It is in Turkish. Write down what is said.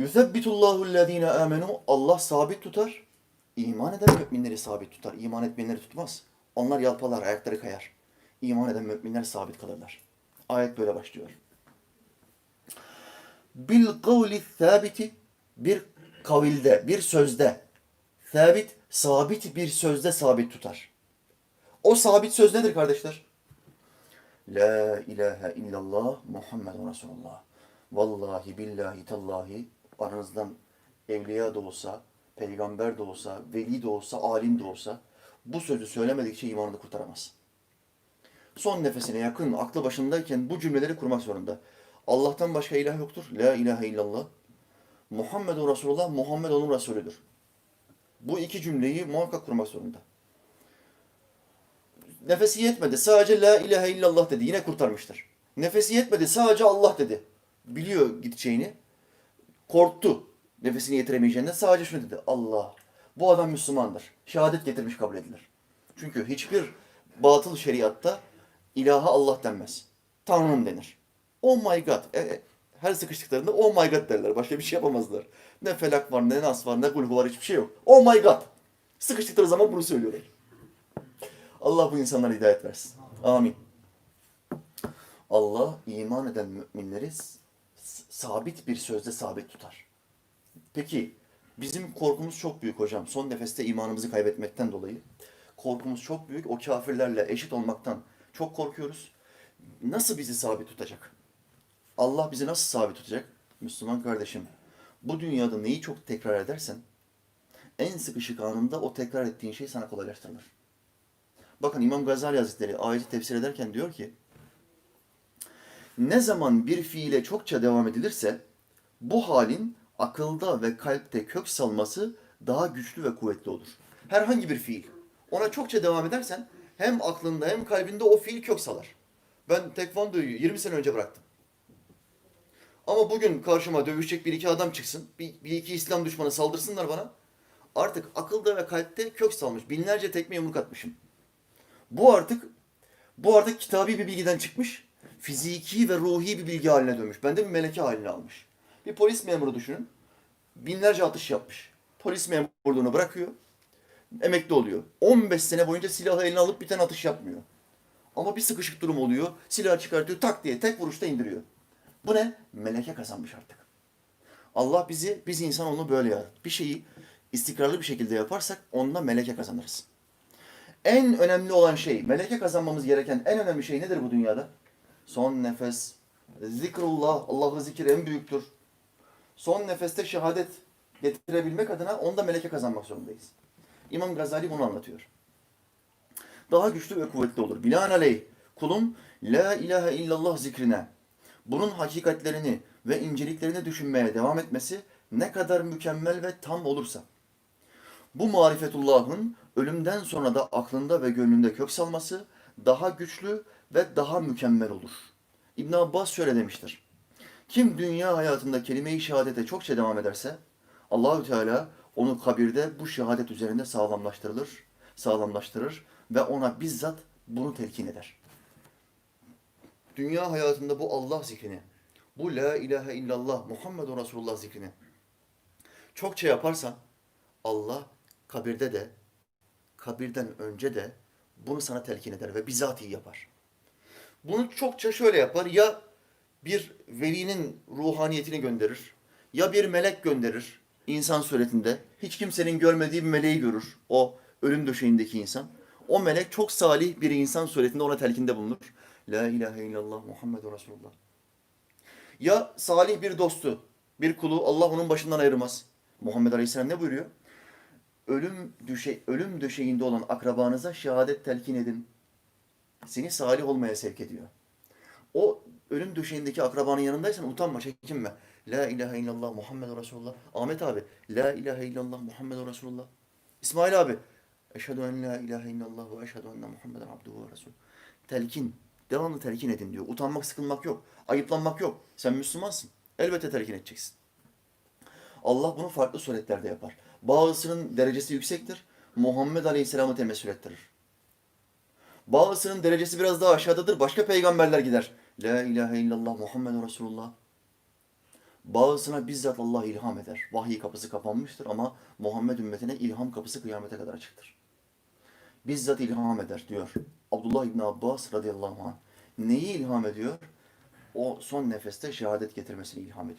Yusebbitullahu allazine amenu. Allah sabit tutar. İman eden müminleri sabit tutar. İman etmeyenleri tutmaz. Onlar yalpalar, ayakları kayar. İman eden müminler sabit kalırlar. Ayet böyle başlıyor. Bil kavli sabiti bir kavilde, bir sözde sabit, sabit bir sözde sabit tutar. O sabit söz nedir kardeşler? La ilahe illallah Muhammedun Resulullah. Vallahi billahi tallahi aranızdan evliya da olsa, peygamber de olsa, veli de olsa, alim de olsa bu sözü söylemedikçe imanını kurtaramaz. Son nefesine yakın, aklı başındayken bu cümleleri kurmak zorunda. Allah'tan başka ilah yoktur. La ilahe illallah. Muhammedun Resulullah, Muhammed onun Resulüdür. Bu iki cümleyi muhakkak kurmak zorunda. Nefesi yetmedi. Sadece la ilahe illallah dedi. Yine kurtarmıştır. Nefesi yetmedi. Sadece Allah dedi. Biliyor gideceğini. Korktu. Nefesini yetiremeyeceğinden sadece şunu dedi. Allah. Bu adam Müslümandır. Şehadet getirmiş kabul edilir. Çünkü hiçbir batıl şeriatta ilaha Allah denmez. Tanrım denir. Oh my God. E, e, her sıkıştıklarında oh my God derler. Başka bir şey yapamazlar. Ne felak var, ne nas var, ne kulhu var hiçbir şey yok. Oh my God. Sıkıştıkları zaman bunu söylüyorlar. Allah bu insanlara hidayet versin. Amin. Allah iman eden müminleri sabit bir sözde sabit tutar. Peki bizim korkumuz çok büyük hocam. Son nefeste imanımızı kaybetmekten dolayı. Korkumuz çok büyük. O kafirlerle eşit olmaktan çok korkuyoruz. Nasıl bizi sabit tutacak? Allah bizi nasıl sabit tutacak? Müslüman kardeşim, bu dünyada neyi çok tekrar edersen en sıkışık anında o tekrar ettiğin şey sana kolaylaştırılır. Bakın İmam Gazali Hazretleri ayeti tefsir ederken diyor ki ne zaman bir fiile çokça devam edilirse bu halin akılda ve kalpte kök salması daha güçlü ve kuvvetli olur. Herhangi bir fiil. Ona çokça devam edersen hem aklında hem kalbinde o fiil kök salar. Ben tekvandoyu 20 sene önce bıraktım. Ama bugün karşıma dövüşecek bir iki adam çıksın, bir, bir iki İslam düşmanı saldırsınlar bana. Artık akılda ve kalpte kök salmış. Binlerce tekme yumruk atmışım. Bu artık bu artık kitabi bir bilgiden çıkmış. Fiziki ve ruhi bir bilgi haline dönmüş. Bende bir meleke haline almış. Bir polis memuru düşünün. Binlerce atış yapmış. Polis memurluğunu bırakıyor. Emekli oluyor. 15 sene boyunca silahı eline alıp bir tane atış yapmıyor. Ama bir sıkışık durum oluyor. Silahı çıkartıyor tak diye tek vuruşta indiriyor. Bu ne? Meleke kazanmış artık. Allah bizi, biz insan onu böyle yarattı. Bir şeyi istikrarlı bir şekilde yaparsak onunla meleke kazanırız. En önemli olan şey, meleke kazanmamız gereken en önemli şey nedir bu dünyada? Son nefes, zikrullah, Allah'ı zikir en büyüktür. Son nefeste şehadet getirebilmek adına onda meleke kazanmak zorundayız. İmam Gazali bunu anlatıyor. Daha güçlü ve kuvvetli olur. Binaenaleyh kulun la ilahe illallah zikrine, bunun hakikatlerini ve inceliklerini düşünmeye devam etmesi ne kadar mükemmel ve tam olursa, bu marifetullahın ölümden sonra da aklında ve gönlünde kök salması daha güçlü ve daha mükemmel olur. İbn Abbas şöyle demiştir. Kim dünya hayatında kelime-i şehadete çokça devam ederse Allahü Teala onu kabirde bu şehadet üzerinde sağlamlaştırılır, sağlamlaştırır ve ona bizzat bunu telkin eder. Dünya hayatında bu Allah zikrini, bu la ilahe illallah Muhammedun Resulullah zikrini çokça yaparsan Allah kabirde de kabirden önce de bunu sana telkin eder ve bizatihi yapar. Bunu çokça şöyle yapar. Ya bir velinin ruhaniyetini gönderir. Ya bir melek gönderir insan suretinde. Hiç kimsenin görmediği bir meleği görür o ölüm döşeğindeki insan. O melek çok salih bir insan suretinde ona telkinde bulunur. La ilahe illallah Muhammedun Resulullah. Ya salih bir dostu, bir kulu Allah onun başından ayırmaz. Muhammed Aleyhisselam ne buyuruyor? Ölüm düşe ölüm döşeğinde olan akrabanıza şehadet telkin edin. Seni salih olmaya sevk ediyor. O ölüm döşeğindeki akrabanın yanındaysan utanma, çekinme. La ilahe illallah Muhammed Resulullah. Ahmet abi, La ilahe illallah Muhammed Resulullah. İsmail abi, Eşhedü en la ilahe illallah ve eşhedü enne Muhammeden abduhu ve resul. Telkin, devamlı telkin edin diyor. Utanmak, sıkılmak yok. Ayıplanmak yok. Sen Müslümansın. Elbette telkin edeceksin. Allah bunu farklı suretlerde yapar. Bazısının derecesi yüksektir. Muhammed Aleyhisselam'ı temessül ettirir. Bazısının derecesi biraz daha aşağıdadır. Başka peygamberler gider. La ilahe illallah Muhammed Resulullah. Bazısına bizzat Allah ilham eder. Vahiy kapısı kapanmıştır ama Muhammed ümmetine ilham kapısı kıyamete kadar açıktır. Bizzat ilham eder diyor. Abdullah İbni Abbas radıyallahu anh. Neyi ilham ediyor? O son nefeste şehadet getirmesini ilham ediyor.